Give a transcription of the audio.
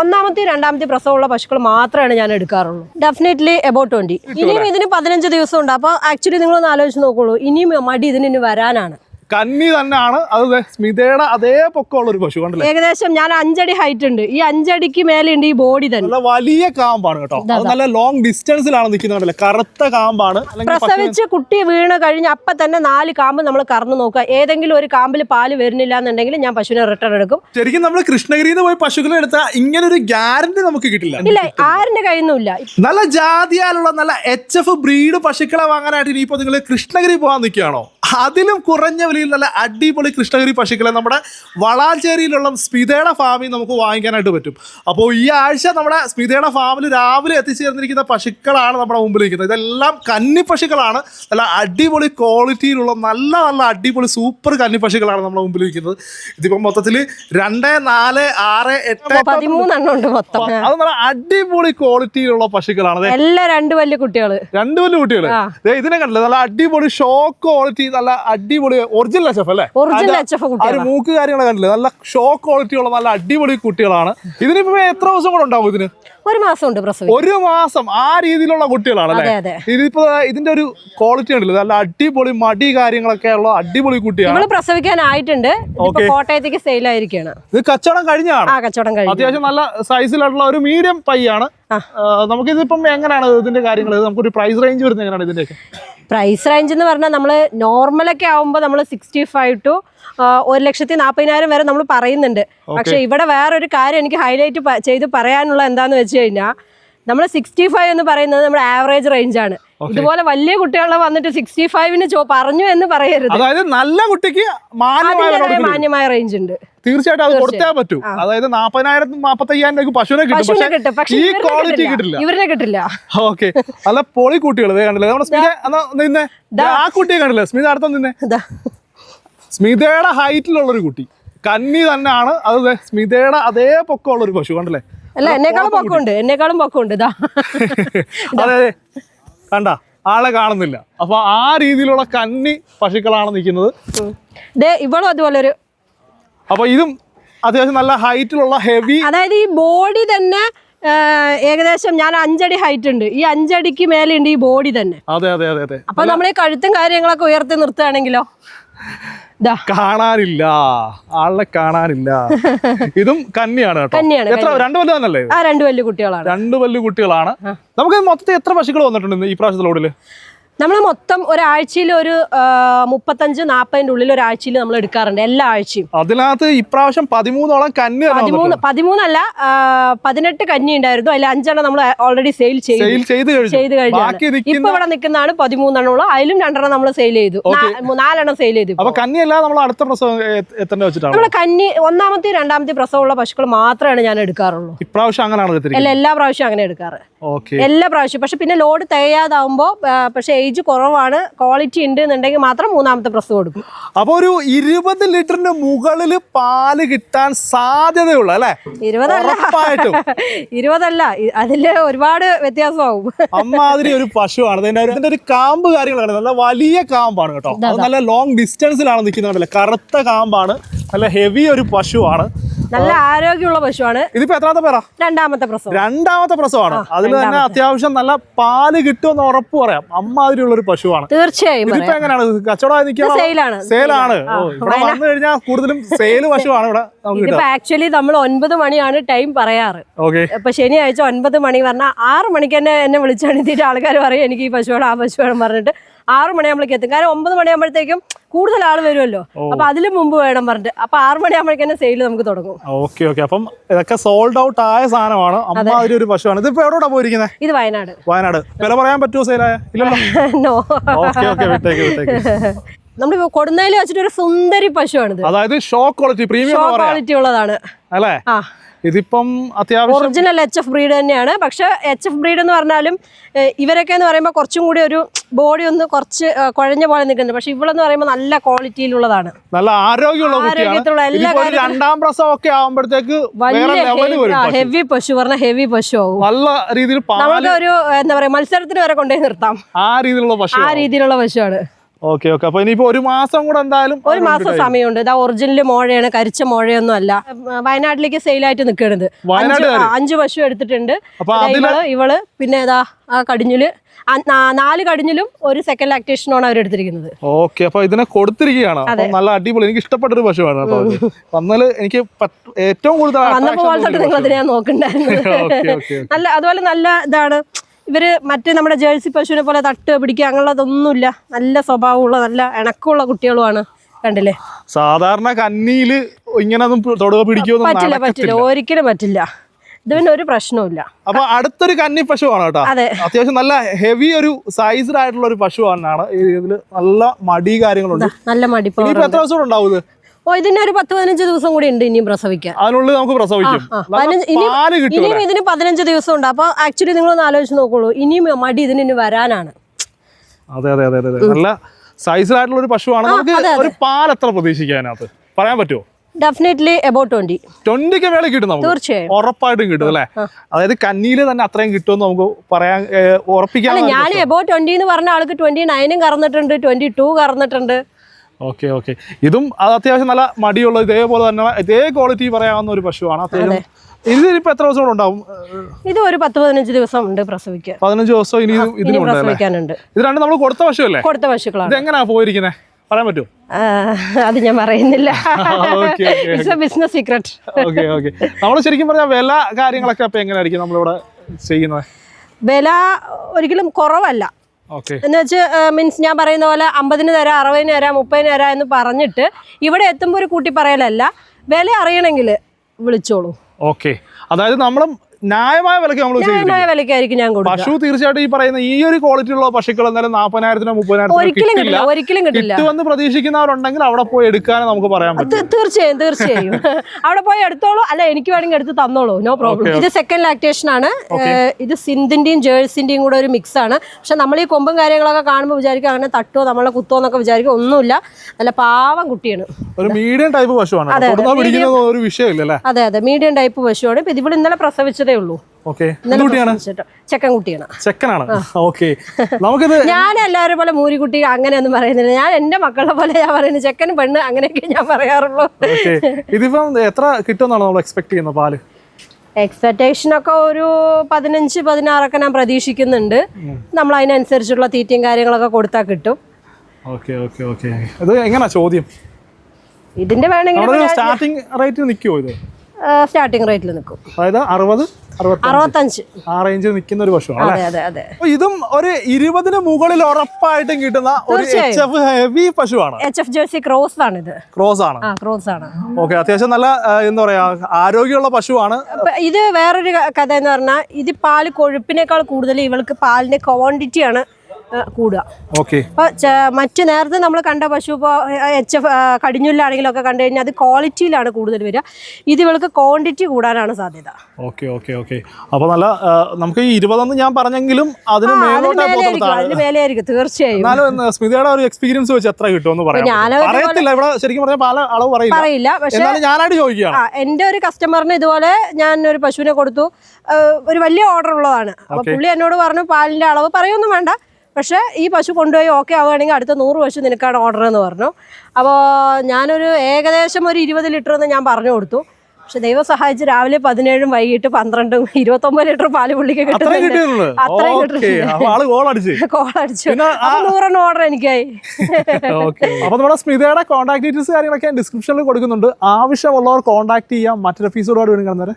ഒന്നാമത്തെ രണ്ടാമത്തെ പ്രസവമുള്ള പശുക്കൾ മാത്രമാണ് ഞാൻ എടുക്കാറുള്ളൂ. ഡെഫിനറ്റ്ലി എബൌട്ട് ട്വന്റി ഇനിയും ഇതിന് പതിനഞ്ച് ദിവസം ഉണ്ട് അപ്പോൾ ആക്ച്വലി നിങ്ങളൊന്ന് ആലോചിച്ച് നോക്കുള്ളൂ. ഇനിയും മടി ഇതിന് വരാനാണ്. കന്നി തന്നെയാണ്. അത് സ്മിതയുടെ അതേ പൊക്കമുള്ള ഒരു പശു കണ്ടല്ലേ? ഏകദേശം ഞാൻ അഞ്ചടി ഹൈറ്റ് ഉണ്ട്. ഈ അഞ്ചടിക്ക് മേലെ ഉണ്ട് ഈ ബോഡി തന്നെ. നല്ല വലിയ കാമ്പാണ് കേട്ടോ. അത് നല്ല ലോങ് ഡിസ്റ്റൻസിലാണ് നിൽക്കുന്നത് കറുത്ത കാമ്പാണ്. പ്രസവിച്ച് കുട്ടി വീണ് കഴിഞ്ഞ അപ്പൊ തന്നെ നാല് കാമ്പ് നമ്മൾ കറന്നു നോക്കുക. ഏതെങ്കിലും ഒരു കാമ്പിൽ പാൽ വരുന്നില്ല എന്നുണ്ടെങ്കിൽ ഞാൻ പശുവിനെ റിട്ടേൺ എടുക്കും. ശരിക്കും നമ്മൾ കൃഷ്ണഗിരിയിൽ പോയി പശുക്കളെ എടുത്താൽ ഇങ്ങനെ ഒരു ഗ്യാരണ്ടി നമുക്ക് കിട്ടില്ല. ഇല്ല ആരിന്റെ കയ്യിന്നുമില്ല നല്ല ജാതിയാലുള്ള നല്ല എച്ച് എഫ് ബ്രീഡ് പശുക്കളെ വാങ്ങാനായിട്ട് ഇനിയിപ്പോ നിങ്ങൾ കൃഷ്ണഗിരി പോകാൻ നിൽക്കുകയാണോ? അതിലും കുറഞ്ഞ വിലയിൽ നല്ല അടിപൊളി കൃഷ്ണഗിരി പശുക്കളെ നമ്മുടെ വളാഞ്ചേരിയിലുള്ള സ്മിതയുടെ ഫാമിൽ നമുക്ക് വാങ്ങിക്കാനായിട്ട് പറ്റും. അപ്പോൾ ഈ ആഴ്ച നമ്മുടെ സ്മിതയുടെ ഫാമിൽ രാവിലെ എത്തിച്ചേർന്നിരിക്കുന്ന പശുക്കളാണ് നമ്മുടെ മുമ്പിൽ നിൽക്കുന്നത് ഇതെല്ലാം കന്നി പശുക്കളാണ്. നല്ല അടിപൊളി ക്വാളിറ്റിയിലുള്ള നല്ല നല്ല അടിപൊളി സൂപ്പർ കന്നി പശുക്കളാണ് നമ്മുടെ മുമ്പിൽ നിൽക്കുന്നത് ഇതിപ്പം മൊത്തത്തിൽ രണ്ട് നാല് ആറ് എട്ട് പതിമൂന്നെണ്ണമുണ്ട് മൊത്തം. അത് നല്ല അടിപൊളി ക്വാളിറ്റിയിലുള്ള പശുക്കളാണ്. എല്ലാം രണ്ട് വലിയ കുട്ടികൾ രണ്ട് വലിയ കുട്ടികൾ ഇതിനെ കണ്ടില്ല? നല്ല അടിപൊളി ഷോ ക്വാളിറ്റി നല്ല അടിപൊളി ഒറിജിനൽ എച്ച് എഫ് അല്ലേ? ഒരു മൂക്ക് കാര്യങ്ങളൊക്കെ കണ്ടില്ലേ? നല്ല ഷോ ക്വാളിറ്റി ഉള്ള നല്ല അടിപൊളി കുട്ടികളാണ്. ഇതിനിപ്പോ എത്ര ദിവസം കൂടെ ഉണ്ടാവും ഇതിന്? ഒരു മാസം ഉണ്ട് പ്രസവം ഒരു മാസം ആ രീതിയിലുള്ള കുട്ടികളാണ് അല്ലേ? ഇതിപ്പോ ഇതിന്റെ ഒരു ക്വാളിറ്റി ഉണ്ടല്ലോ. നല്ല അടിപൊളി മടി കാര്യങ്ങളൊക്കെ ഉള്ള അടിപൊളി കുട്ടിയാണ്. പ്രസവിക്കാനായിട്ടുണ്ട്. കോട്ടയത്തേക്ക് സെയിൽ ആയിരിക്കാണ്. ഇത് കച്ചവടം കഴിഞ്ഞാണ് കച്ചവടം കഴിഞ്ഞു. അത്യാവശ്യം നല്ല സൈസിലുള്ള ഒരു മീഡിയം പയ്യാണ്. ആ. നമുക്കിതിപ്പം എങ്ങനെയാണ് ഇതിന്റെ കാര്യങ്ങൾ നമുക്കൊരു പ്രൈസ് റേഞ്ച് വരുന്നത് എങ്ങനെയാണ് ഇതിന്റെ പ്രൈസ് റേഞ്ച് എന്ന് പറഞ്ഞാൽ നമ്മൾ നോർമലൊക്കെ ആവുമ്പോൾ നമ്മൾ സിക്സ്റ്റി ഫൈവ് ടു ഒരു ലക്ഷത്തി നാൽപ്പതിനായിരം വരെ നമ്മൾ പറയുന്നുണ്ട്. പക്ഷേ ഇവിടെ വേറൊരു കാര്യം എനിക്ക് ഹൈലൈറ്റ് ചെയ്ത് പറയാനുള്ള എന്താന്ന് വെച്ച് കഴിഞ്ഞാൽ നമ്മൾ സിക്സ്റ്റി ഫൈവ് എന്ന് പറയുന്നത് നമ്മുടെ ആവറേജ് റേഞ്ചാണ് ആണ്. ഇതുപോലെ വലിയ കുട്ടികളെ വന്നിട്ട് സിക്സ്റ്റി ഫൈവിന് പറഞ്ഞു എന്ന് പറയരുത്. അതായത് നല്ല കുട്ടിക്ക് മാന്യമായ റേഞ്ച് ഉണ്ട്. തീർച്ചയായിട്ടും അത് കൊടുത്തേ പറ്റൂ. അതായത് നാപ്പതിനായിരം നാപ്പത്തയ്യായിരം രൂപ പശുവിനെ കിട്ടും. പക്ഷേ ഈ ക്വാളിറ്റി കിട്ടില്ല. ഇവരെ കിട്ടില്ല. ഓക്കെ അല്ല പൊളി കുട്ടികൾ കണ്ടില്ലേ? നമ്മുടെ സ്മിത നിന്നെ? ആ കുട്ടിയെ കണ്ടില്ലേ? സ്മിത അടുത്ത നിന്നെ. സ്മിതയുടെ ഹൈറ്റിലുള്ള ഒരു കുട്ടി. കന്നി തന്നെയാണ്. അത് സ്മിതയുടെ അതേ പൊക്കമുള്ള ഒരു പശു കണ്ടല്ലേ? അല്ല എന്നെക്കാളും പൊക്കമുണ്ട്. എന്നെക്കാളും പൊക്കമുണ്ട്. ഇതാ അതെ അതെ. കണ്ട ആളെ കാണുന്നില്ല. അപ്പൊ ആ രീതിയിലുള്ള കന്നി പശുക്കളാണ് നിൽക്കുന്നത്. ഇവളും അതുപോലെ ഒരു അപ്പൊ ഇതും അത്യാവശ്യം നല്ല ഹൈറ്റിലുള്ള ഹെവി അതായത് ഈ ബോഡി തന്നെ ഏകദേശം ഞാൻ അഞ്ചടി ഹൈറ്റ് ഉണ്ട്. ഈ അഞ്ചടിക്ക് മേലെ ഉണ്ട് ഈ ബോഡി തന്നെ. അതെ അതെ അതെ അതെ. അപ്പൊ നമ്മൾ ഈ കഴുത്തും കാര്യങ്ങളൊക്കെ ഉയർത്തി നിർത്തുകയാണെങ്കിലോ? കാണാനില്ല. ആളെ കാണാനില്ല. ഇതും കന്നിയാണ് കേട്ടോ. രണ്ടു എത്ര രണ്ട് പല്ല് തന്നെയല്ലേ ആ രണ്ട് വലിയ കുട്ടികളാണ്. രണ്ട് വല്ല് കുട്ടികളാണ്. നമുക്ക് മൊത്തത്തിൽ എത്ര പശുക്കൾ വന്നിട്ടുണ്ട് ഈ പ്രാവശ്യത്തെ ലോഡിൽ? നമ്മൾ മൊത്തം ഒരാഴ്ചയിൽ ഒരു മുപ്പത്തഞ്ച് നാപ്പതിന്റെ ഉള്ളിൽ ഒരാഴ്ചയിൽ നമ്മൾ എടുക്കാറുണ്ട് എല്ലാ ആഴ്ചയും. അതിനകത്ത് ഇപ്രാവശ്യം പതിമൂന്നോളം കന്നി പതിമൂന്ന് പതിമൂന്നല്ല പതിനെട്ട് കന്നി ഉണ്ടായിരുന്നു. അതിൽ അഞ്ചെണ്ണം നമ്മൾ ഓൾറെഡി സെയിൽ ചെയ്തു. ചെയ്ത് കഴിഞ്ഞു. ഇപ്പൊ ഇവിടെ നിൽക്കുന്നതാണ് പതിമൂന്നെണ്ണം ഉള്ളു അതിലും രണ്ടെണ്ണം നമ്മൾ സെയിൽ ചെയ്തു. നാലെണ്ണം സെയിൽ ചെയ്തു അടുത്ത പ്രസവം നമ്മൾ കന്നി ഒന്നാമത്തെ രണ്ടാമത്തെ പ്രസവമുള്ള പശുക്കൾ മാത്രമാണ് ഞാൻ എടുക്കാറുള്ളൂ. ഇപ്രാവശ്യം അങ്ങനെയാണ് അല്ല എല്ലാ പ്രാവശ്യം അങ്ങനെ എടുക്കാറ്. എല്ലാ പ്രാവശ്യവും. പക്ഷെ പിന്നെ ലോഡ് തികയാതാവുമ്പോൾ പക്ഷെ ഏജ് കുറവാണ് ക്വാളിറ്റി ഉണ്ട് എന്നുണ്ടെങ്കിൽ മാത്രം മൂന്നാമത്തെ പ്രസ് കൊടുക്കും. അപ്പൊ ഒരു ഇരുപത് ലിറ്ററിന് മുകളിൽ പാൽ കിട്ടാൻ സാധ്യതയുള്ള അല്ലെ? ഇരുപതല്ല. ഇരുപതല്ല. അതിൽ ഒരുപാട് വ്യത്യാസമാവും. അമ്മാതിരി ഒരു പശുവാണ്. ഇതിന്റെ ഒരു- കാമ്പ് കാര്യങ്ങളാണ്. നല്ല വലിയ കാമ്പാണ് കേട്ടോ. അത് നല്ല ലോങ് ഡിസ്റ്റൻസിലാണ് നിൽക്കുന്നത് കറുത്ത കാമ്പാണ്. നല്ല ഹെവി ഒരു പശുവാണ്. നല്ല ആരോഗ്യമുള്ള പശുവാണ്. ഇതിപ്പോ എത്രാമത്തെ പേരാ? രണ്ടാമത്തെ പ്രസവം. രണ്ടാമത്തെ പ്രസവമാണ്. അതിന് തന്നെ അത്യാവശ്യം നല്ല പാൽ കിട്ടുമെന്ന് ഉറപ്പ് പറയാം. അമ്മാതിരിയുള്ള ഒരു പശുവാണ്. തീർച്ചയായും ഇതിപ്പോ എങ്ങനെയാണ്? കച്ചവടമായി നിൽക്കുക സെയിലാണ്. സെയിലാണ്. ഇവിടെ വന്നു കഴിഞ്ഞാൽ കൂടുതലും സെയിൽ പശുവാണ് ഇവിടെ ഇതിപ്പോ ആക്ച്വലി നമ്മൾ ഒൻപത് മണിയാണ് ടൈം പറയാറ്. ഓക്കെ. ഇപ്പൊ ശനിയാഴ്ച ഒൻപത് മണി പറഞ്ഞാൽ ആറ് മണിക്ക് തന്നെ എന്നെ വിളിച്ചാണ് വിളിച്ചാണെത്തിയിട്ട് ആൾക്കാർ പറയും എനിക്ക് ഈ പശുവാണ് ആ പശുവാണ് പറഞ്ഞിട്ട്. ആറ് മണിയാകുമ്പോഴേക്ക് എത്തും. കാരണം ഒമ്പത് മണിയാകുമ്പോഴത്തേക്കും കൂടുതൽ ആൾ വരുമല്ലോ. അപ്പൊ അതിലും മുമ്പ് വേണം പറഞ്ഞിട്ട്. അപ്പൊ ആറു മണിയാകുമ്പോഴേക്കും സെയിൽ നമുക്ക് തുടങ്ങും. Okay okay. അപ്പം ഇതൊക്കെ സോൾഡ് ഔട്ട് ആയ സാധനമാണ്. അമ്മാതിരി ഒരു പശുവാണ്. ഇതിപ്പോ എവിടെയാ പോയിരിക്കുന്നത് ഇത് വയനാട്. വയനാട്. വില പറയാൻ പറ്റുമോ സെയിലായ ഇല്ലല്ലോ? No okay okay. വിട്ടേക്ക് വിട്ടേക്ക്. നമ്മൾ കൊടുന്നതിൽ വെച്ചിട്ട് ഒരു സുന്ദരി പശുവാണിത്. അതായത് ഷോ ക്വാളിറ്റി പ്രീമിയം ക്വാളിറ്റി ഉള്ളതാണ്. അല്ലേ? ആ. ഇതിപ്പം അത്യാവശ്യം ഒറിജിനൽ എച്ച് എഫ് ബ്രീഡ് തന്നെയാണ്. പക്ഷെ എച്ച് എഫ് ബ്രീഡ് എന്ന് പറഞ്ഞാലും ഇവരൊക്കെ എന്ന് പറയുമ്പോൾ കുറച്ചും കൂടി ഒരു ബോഡി ഒന്ന് കുറച്ച് കുഴഞ്ഞ പോലെ നിൽക്കുന്നുണ്ട്. പക്ഷെ ഇവളെന്ന് പറയുമ്പോൾ നല്ല ക്വാളിറ്റിയിലുള്ളതാണ് നല്ല ആരോഗ്യമുള്ള ആരോഗ്യത്തിലുള്ള എല്ലാ രണ്ടാം പ്രസവം ഒക്കെ വലിയ പശു. ഹെവി പശു പറഞ്ഞ ഹെവി പശു ആവും. നല്ല രീതിയിൽ നമുക്ക് ഒരു എന്താ പറയാ മത്സരത്തിന് വരെ കൊണ്ടുപോയി നിർത്താം. ആ രീതിയിലുള്ള പശു ആ രീതിയിലുള്ള പശുവാണ്. Okay okay. അപ്പൊ ഇനിയിപ്പോ ഒരു മാസം കൂടെ എന്തായാലും ഒരു മാസം സമയമുണ്ട്. ഇതാ ഒറിജിനൽ മോഴയാണ് കരിച്ച മോഴയൊന്നും അല്ല. വയനാട്ടിലേക്ക് സെയിലായിട്ട് നിൽക്കണത് അഞ്ചു അഞ്ച് പശു എടുത്തിട്ടുണ്ട്. ഇവൾ ഇവൾ പിന്നെ ഏതാ ആ കടിഞ്ഞിൽ നാല് കടിഞ്ഞിലും ഒരു സെക്കൻഡ് ലാക്ടേഷനാണ് അവർ എടുത്തിരിക്കുന്നത്. ഓക്കെ അപ്പൊ ഇതിനെ കൊടുത്തിരിക്കുകയാണ്. നല്ല അടിപൊളി. എനിക്ക് ഇഷ്ടപ്പെട്ട ഒരു പശുവാണ് കേട്ടോ. വന്നാൽ എനിക്ക് ഏറ്റവും കൂടുതൽ നിങ്ങൾ അതിനെ നോക്കണ്ടായിരുന്നു. നല്ല അതുപോലെ നല്ല ഇതാണ്. ഇവർ മറ്റേ നമ്മുടെ ജേഴ്സി പശുവിനെ പോലെ തട്ട് പിടിക്കുക അങ്ങനെയുള്ളതൊന്നുമില്ല. നല്ല സ്വഭാവമുള്ള നല്ല ഇണക്കമുള്ള കുട്ടികളുമാണ്. കണ്ടില്ലേ? സാധാരണ കന്നിയിൽ ഇങ്ങനെ പറ്റില്ല പറ്റില്ല. ഒരിക്കലും പറ്റില്ല. ഇത് പിന്നെ ഒരു പ്രശ്നവുമില്ല. അപ്പൊ അടുത്തൊരു കന്നി പശുവാണ് കേട്ടോ. അതെ. അത്യാവശ്യം നല്ല ഹെവി ഒരു സൈസ്ഡ് ആയിട്ടുള്ള ഒരു പശുവാണ്. ഇതിൽ നല്ല മടി കാര്യങ്ങളുണ്ട്. നല്ല മടി. എത്ര ദിവസം ഉണ്ടാവും ഓ ഇതിന് ഒരു പത്ത് പതിനഞ്ച് ദിവസം കൂടി ഉണ്ട് ഇനിയും പ്രസവിക്കാൻ. അതിനുള്ളിൽ നമുക്ക് പ്രസവിക്കും. ഇനിയും ഇതിന് പതിനഞ്ച് ദിവസം ഉണ്ട്. അപ്പൊ ആക്ച്വലി നിങ്ങൾ ഒന്ന് ആലോചിച്ച് നോക്കുള്ളൂ. ഇനിയും മടി ഇതിന് ഇനി വരാനാണ്. അതെ അതെ അതെ. നല്ല സൈസിലായിട്ടുള്ള ഒരു പശുവാണ്. നമുക്ക് ഒരു പാൽ എത്ര പ്രതീക്ഷിക്കാം പറയാൻ പറ്റുമോ? ഡെഫിനറ്റ്ലി എബൌട്ട് ട്വന്റി ട്വന്റിക്ക് മേളിൽ കിട്ടും നമുക്ക്. തീർച്ചയായും. ഉറപ്പായിട്ടും കിട്ടും അല്ലേ? അതായത് കന്നിയിൽ തന്നെ അത്രയും കിട്ടുമെന്ന് നമുക്ക് പറയാൻ ഉറപ്പിക്കാൻ ഞാൻ എബൌട്ട് ട്വന്റി എന്ന് പറഞ്ഞ ആൾക്ക് ട്വന്റി നയനും കറന്നിട്ടുണ്ട് ട്വന്റി ടു കറന്നിട്ടുണ്ട്. Okay okay. ഇതും അത് അത്യാവശ്യം നല്ല മടിയുള്ള ഇതേപോലെ തന്നെ ഇതേ ക്വാളിറ്റി പറയാവുന്ന ഒരു പശുവാണ്. അത്യാവശ്യം ഇതിനിപ്പോ എത്ര ദിവസം ഉണ്ടാവും? ഇത് ഒരു പത്ത് പതിനഞ്ച് ദിവസം ഉണ്ട് പ്രസവിക്കാൻ. പതിനഞ്ച് ദിവസം ഇനി പ്രസവിക്കാനുണ്ട്. ഇത് രണ്ടും നമ്മൾ കൊടുത്ത പശുവല്ലേ? കൊടുത്ത പശുക്കളാണ്. ഇത് എങ്ങനെയാ പോയിരിക്കുന്നത് പറയാൻ പറ്റുമോ? അത് ഞാൻ പറയുന്നില്ല. Business secret okay. ഓക്കെ നമ്മൾ ശരിക്കും പറഞ്ഞാൽ വില കാര്യങ്ങളൊക്കെ അപ്പൊ എങ്ങനെയായിരിക്കും നമ്മളിവിടെ ചെയ്യുന്നത്? വില ഒരിക്കലും കുറവല്ല. എന്ന് വെച്ച് മീൻസ് ഞാൻ പറയുന്ന പോലെ അമ്പതിന് തരാം അറുപതിന് തരാം മുപ്പതിന് തരാം എന്ന് പറഞ്ഞിട്ട് ഇവിടെ എത്തുമ്പോൾ ഒരു കൂട്ടി പറയലല്ല വില അറിയണമെങ്കിൽ വിളിച്ചോളൂ. ഓക്കെ. അതായത് നമ്മളും ന്യായമായ വിലക്ക് നമ്മൾ ന്യായമായ വിലക്കായിരിക്കും ഞാൻ കൊടുക്കുക. പശു തീർച്ചയായിട്ടും ഈ പറയുന്ന ഈ ഒരു ക്വാളിറ്റി ഉള്ള പശുക്കൾ എന്തായാലും നാൽപ്പതിനായിരത്തിനോ മുപ്പതിനായിരത്തിനോ ഒരിക്കലും കിട്ടില്ല. കിട്ടില്ല ഒരിക്കലും കിട്ടില്ല. കിട്ടുമെന്ന് പ്രതീക്ഷിക്കുന്നവരുണ്ടെങ്കിൽ അവിടെ പോയി എടുക്കാനേ നമുക്ക് പറയാൻ പറ്റും. തീർച്ചയായും തീർച്ചയായും. അവിടെ പോയി എടുത്തോളൂ. അല്ല എനിക്ക് വേണമെങ്കിൽ എടുത്ത് തന്നോളൂ. നോ പ്രോബ്ലം ഇത് സെക്കൻഡ് ലാക്ടേഷൻ ആണ്. ഇത് സിന്ധിന്റെയും ജേഴ്സിന്റെയും കൂടെ ഒരു മിക്സ് ആണ്. പക്ഷെ നമ്മൾ ഈ കൊമ്പും കാര്യങ്ങളൊക്കെ കാണുമ്പോൾ വിചാരിക്കും അങ്ങനെ തട്ടോ നമ്മളെ കുത്തോ എന്നൊക്കെ വിചാരിക്കും. ഒന്നുമില്ല. നല്ല പാവം കുട്ടിയാണ്. ഒരു മീഡിയം ടൈപ്പ് പശുവാണ്. അതെ, അതെ. അതെ മീഡിയം ടൈപ്പ് പശുവാണ്. ഇപ്പൊ ഇതിവിടെ ഇന്നലെ പ്രസവിച്ചതേ ഉള്ളൂ. ഓക്കെ. ഇന്നലെ ചെക്കൻ കുട്ടിയാണ്. ചെക്കനാണ്? ഓക്കെ. നമുക്കിത് ഞാൻ എല്ലാവരും പോലെ മൂരിക്കുട്ടി അങ്ങനെയൊന്നും പറയുന്നില്ല. ഞാൻ എന്റെ മക്കളെ പോലെ ഞാൻ പറയുന്നത് ചെക്കൻ പെണ്ണ് അങ്ങനെയൊക്കെ ഞാൻ പറയാറുള്ളൂ. ഇതിപ്പം എത്ര കിട്ടുമെന്നാണ് നമ്മൾ എക്സ്പെക്ട് ചെയ്യുന്ന പാൽ? എക്സ്പെക്ടേഷൻ ഒക്കെ ഒരു പതിനഞ്ച് പതിനാറൊക്കെ ഞാൻ പ്രതീക്ഷിക്കുന്നുണ്ട്. നമ്മൾ അതിനനുസരിച്ചുള്ള തീറ്റയും കാര്യങ്ങളൊക്കെ കൊടുത്താൽ കിട്ടും. Okay okay okay. ഇത് എങ്ങനെയാ ചോദ്യം? ഇതിന്റെ വേണമെങ്കിൽ നമ്മുടെ സ്റ്റാർട്ടിങ് റേറ്റ് നിൽക്കുമോ ഇത്? സ്റ്റാർട്ടിംഗ് റേറ്റിൽ നിൽക്കും അതായത് അറുപത് അറുപത്തി അറുപത്തഞ്ച്. ആ റേഞ്ചിൽ നിൽക്കുന്ന ഒരു പശുവാണ് അല്ലേ? അതെ അതെ അതെ. ഇതും ഒരു ഇരുപതിന് മുകളിൽ ഉറപ്പായിട്ടും കിട്ടുന്ന ഒരു എച്ച് എഫ് ഹെവി പശുവാണ്. എച്ച് എഫ് ജേഴ്സി ക്രോസ് ആണ് ഇത്. ക്രോസ് ആണ്. ക്രോസ് ആണ്. ഓക്കെ അത്യാവശ്യം നല്ല എന്താ പറയാ ആരോഗ്യമുള്ള പശുവാണ്. ഇത് വേറൊരു കഥ എന്ന് പറഞ്ഞാൽ ഇത് പാൽ കൊഴുപ്പിനേക്കാൾ കൂടുതൽ ഇവൾക്ക് പാലിന്റെ ക്വാണ്ടിറ്റിയാണ് കൂടുക. ഓക്കെ. അപ്പോൾ മറ്റു നേരത്തെ നമ്മൾ കണ്ട പശു ഇപ്പോൾ എച്ച് എഫ് കടിഞ്ഞുല്ലാണെങ്കിലും ഒക്കെ കണ്ടു കഴിഞ്ഞാൽ അത് ക്വാളിറ്റിയിലാണ് കൂടുതൽ വരിക. ഇത് ഇവൾക്ക് ക്വാണ്ടിറ്റി കൂടാനാണ് സാധ്യത. Okay okay okay. അപ്പൊ നല്ല നമുക്ക് ഈ ഇരുപതെന്ന് ഞാൻ പറഞ്ഞെങ്കിലും അതിന് മേലെയായിരിക്കും തീർച്ചയായും. സ്മിതയുടെ ഒരു എക്സ്പീരിയൻസ് വെച്ച് എത്ര കിട്ടുമെന്ന് പറയത്തില്ല ഇവിടെ ശരിക്കും പറഞ്ഞാൽ പല അളവ് പറയില്ല. പക്ഷെ ഞാനായിട്ട് ചോദിക്കുകയാണ്. എന്റെ ഒരു കസ്റ്റമറിന് ഇതുപോലെ ഞാൻ ഒരു പശുവിനെ കൊടുത്തു. ഒരു വലിയ ഓർഡർ ഉള്ളതാണ്. അപ്പൊ പുള്ളി എന്നോട് പറഞ്ഞു പാലിന്റെ അളവ് പറയൊന്നും വേണ്ട. പക്ഷേ ഈ പശു കൊണ്ടുപോയി ഓക്കെ ആവുകയാണെങ്കിൽ അടുത്ത നൂറ് പശു നിനക്കാണ് ഓർഡർ എന്ന് പറഞ്ഞു. അപ്പോൾ ഞാനൊരു ഏകദേശം ഒരു ഇരുപത് ലിറ്റർ എന്ന് ഞാൻ പറഞ്ഞു കൊടുത്തു. പക്ഷെ ദൈവം സഹായിച്ച് രാവിലെ പതിനേഴും വൈകിട്ട് പന്ത്രണ്ടും ഇരുപത്തൊമ്പത് ലിറ്റർ പാൽ പുള്ളിക്ക് കിട്ടുന്നുണ്ട്. അത്രയും നൂറെണ്ണം ഓർഡർ എനിക്കായി. അപ്പൊ നമ്മുടെ സ്മിതയുടെ കോൺടാക്ട് ഡീറ്റെയിൽസ് കാര്യങ്ങളൊക്കെ ഡിസ്ക്രിപ്ഷനിൽ കൊടുക്കുന്നുണ്ട്. ആവശ്യമുള്ളവർ കോൺടാക്ട് ചെയ്യാം. മറ്റൊരു എപ്പിസോഡോട് വേണമെങ്കിൽ